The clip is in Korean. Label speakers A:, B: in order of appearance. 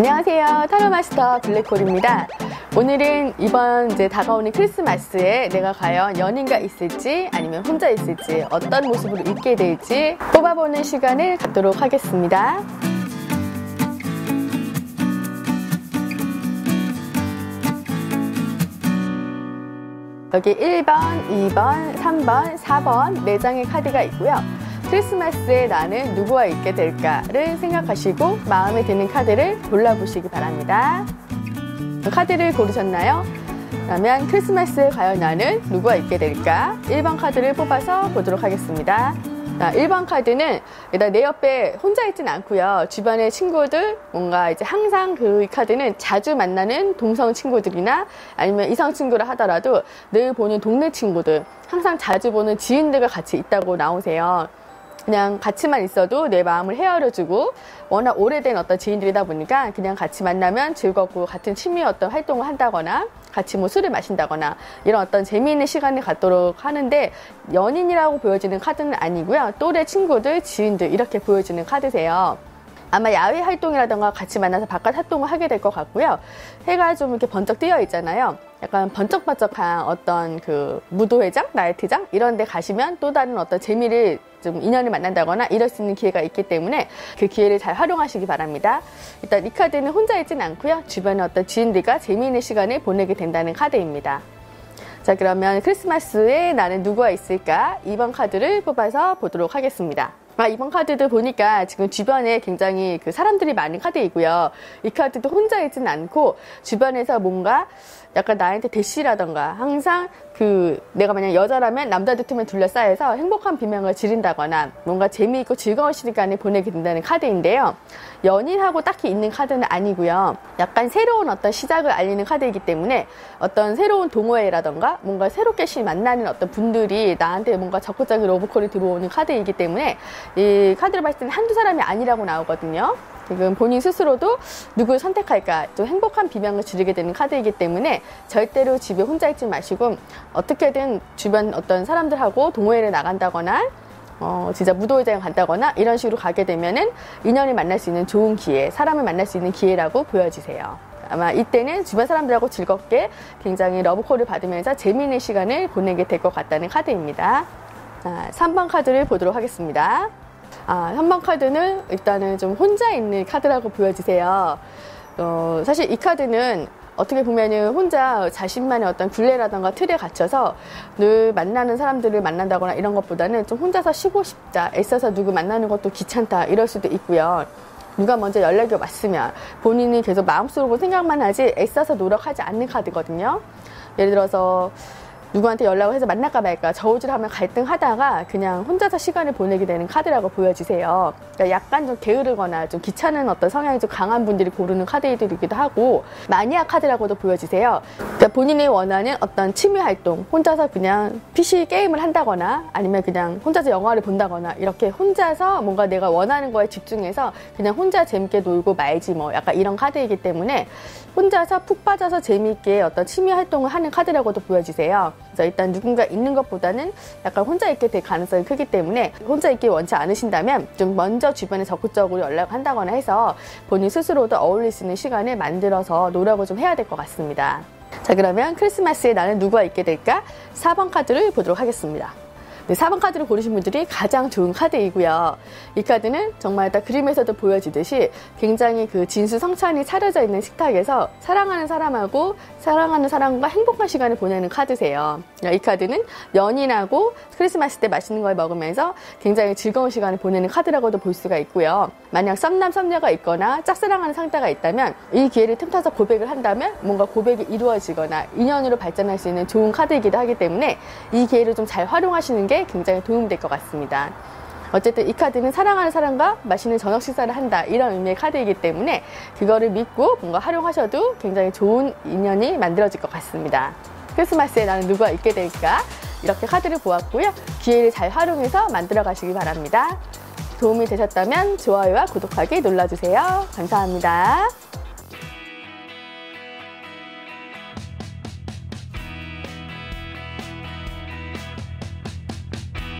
A: 안녕하세요. 타로마스터 블랙홀입니다. 오늘은 이번 이제 다가오는 크리스마스에 내가 과연 연인과 있을지 아니면 혼자 있을지 어떤 모습으로 있게 될지 뽑아보는 시간을 갖도록 하겠습니다. 여기 1번, 2번, 3번, 4번 4장의 카드가 있고요. 크리스마스에 나는 누구와 있게 될까를 생각하시고 마음에 드는 카드를 골라보시기 바랍니다. 카드를 고르셨나요? 그러면 크리스마스에 과연 나는 누구와 있게 될까? 1번 카드를 뽑아서 보도록 하겠습니다. 자, 1번 카드는 일단 내 옆에 혼자 있진 않고요. 주변의 친구들, 뭔가 이제 항상 그 카드는 자주 만나는 동성 친구들이나 아니면 이성 친구라 하더라도 늘 보는 동네 친구들, 항상 자주 보는 지인들과 같이 있다고 나오세요. 그냥 같이만 있어도 내 마음을 헤아려주고 워낙 오래된 어떤 지인들이다 보니까 그냥 같이 만나면 즐겁고 같은 취미 어떤 활동을 한다거나 같이 뭐 술을 마신다거나 이런 어떤 재미있는 시간을 갖도록 하는데 연인이라고 보여지는 카드는 아니고요. 또래 친구들, 지인들 이렇게 보여지는 카드세요. 아마 야외 활동이라던가 같이 만나서 바깥 활동을 하게 될 것 같고요. 해가 좀 이렇게 번쩍 뜨여 있잖아요. 약간 번쩍번쩍한 어떤 그 무도회장, 나이트장 이런 데 가시면 또 다른 어떤 재미를 좀 인연을 만난다거나 이럴 수 있는 기회가 있기 때문에 그 기회를 잘 활용하시기 바랍니다. 일단 이 카드는 혼자 있진 않고요. 주변에 어떤 지인들과 재미있는 시간을 보내게 된다는 카드입니다. 자, 그러면 크리스마스에 나는 누구와 있을까? 2번 카드를 뽑아서 보도록 하겠습니다. 아, 이번 카드도 보니까 지금 주변에 굉장히 그 사람들이 많은 카드이고요. 이 카드도 혼자 있지는 않고 주변에서 뭔가 약간 나한테 대시라던가 항상 그 내가 만약 여자라면 남자들 틈에 둘러싸여서 행복한 비명을 지른다거나 뭔가 재미있고 즐거운 시간을 보내게 된다는 카드인데요. 연인하고 딱히 있는 카드는 아니고요. 약간 새로운 어떤 시작을 알리는 카드이기 때문에 어떤 새로운 동호회라던가 뭔가 새롭게 만나는 어떤 분들이 나한테 뭔가 적극적인 로보콜이 들어오는 카드이기 때문에 이 카드를 봤을 때는 한두 사람이 아니라고 나오거든요. 지금 본인 스스로도 누굴 선택할까 또 행복한 비명을 지르게 되는 카드이기 때문에 절대로 집에 혼자 있지 마시고 어떻게든 주변 어떤 사람들하고 동호회를 나간다거나 어, 진짜 무도회장에 간다거나 이런 식으로 가게 되면은 인연을 만날 수 있는 좋은 기회, 사람을 만날 수 있는 기회라고 보여지세요. 아마 이때는 주변 사람들하고 즐겁게 굉장히 러브콜을 받으면서 재미있는 시간을 보내게 될 것 같다는 카드입니다. 자, 3번 카드를 보도록 하겠습니다. 아, 3번 카드는 일단은 좀 혼자 있는 카드라고 보여지세요. 어, 사실 이 카드는 어떻게 보면은 혼자 자신만의 어떤 굴레라던가 틀에 갇혀서 늘 만나는 사람들을 만난다거나 이런 것보다는 좀 혼자서 쉬고 싶다, 애써서 누구 만나는 것도 귀찮다, 이럴 수도 있고요. 누가 먼저 연락이 왔으면 본인이 계속 마음속으로 생각만 하지 애써서 노력하지 않는 카드거든요. 예를 들어서 누구한테 연락을 해서 만날까 말까 저우질하면 갈등하다가 그냥 혼자서 시간을 보내게 되는 카드라고 보여지세요. 그러니까 약간 좀 게으르거나 좀 귀찮은 어떤 성향이 좀 강한 분들이 고르는 카드들이기도 하고 마니아 카드라고도 보여지세요. 그러니까 본인이 원하는 어떤 취미 활동, 혼자서 그냥 PC 게임을 한다거나 아니면 그냥 혼자서 영화를 본다거나 이렇게 혼자서 뭔가 내가 원하는 거에 집중해서 그냥 혼자 재밌게 놀고 말지 뭐 약간 이런 카드이기 때문에 혼자서 푹 빠져서 재미있게 어떤 취미 활동을 하는 카드라고도 보여지세요. 그래서 일단 누군가 있는 것보다는 약간 혼자 있게 될 가능성이 크기 때문에 혼자 있기 원치 않으신다면 좀 먼저 주변에 적극적으로 연락을 한다거나 해서 본인 스스로도 어울릴 수 있는 시간을 만들어서 노력을 좀 해야 될 것 같습니다. 자 그러면 크리스마스에 나는 누구와 있게 될까? 4번 카드를 보도록 하겠습니다. 네, 4번 카드를 고르신 분들이 가장 좋은 카드이고요. 이 카드는 정말 딱 그림에서도 보여지듯이 굉장히 그 진수성찬이 차려져 있는 식탁에서 사랑하는 사람하고 사랑하는 사람과 행복한 시간을 보내는 카드세요. 이 카드는 연인하고 크리스마스 때 맛있는 걸 먹으면서 굉장히 즐거운 시간을 보내는 카드라고도 볼 수가 있고요. 만약 썸남 썸녀가 있거나 짝사랑하는 상대가 있다면 이 기회를 틈타서 고백을 한다면 뭔가 고백이 이루어지거나 인연으로 발전할 수 있는 좋은 카드이기도 하기 때문에 이 기회를 좀 잘 활용하시는 게 굉장히 도움이 될것 같습니다. 어쨌든 이 카드는 사랑하는 사람과 맛있는 저녁 식사를 한다 이런 의미의 카드이기 때문에 그거를 믿고 뭔가 활용하셔도 굉장히 좋은 인연이 만들어질 것 같습니다. 크리스마스에 나는 누가 있게 될까? 이렇게 카드를 보았고요. 기회를 잘 활용해서 만들어 가시기 바랍니다. 도움이 되셨다면 좋아요와 구독하기 눌러주세요. 감사합니다.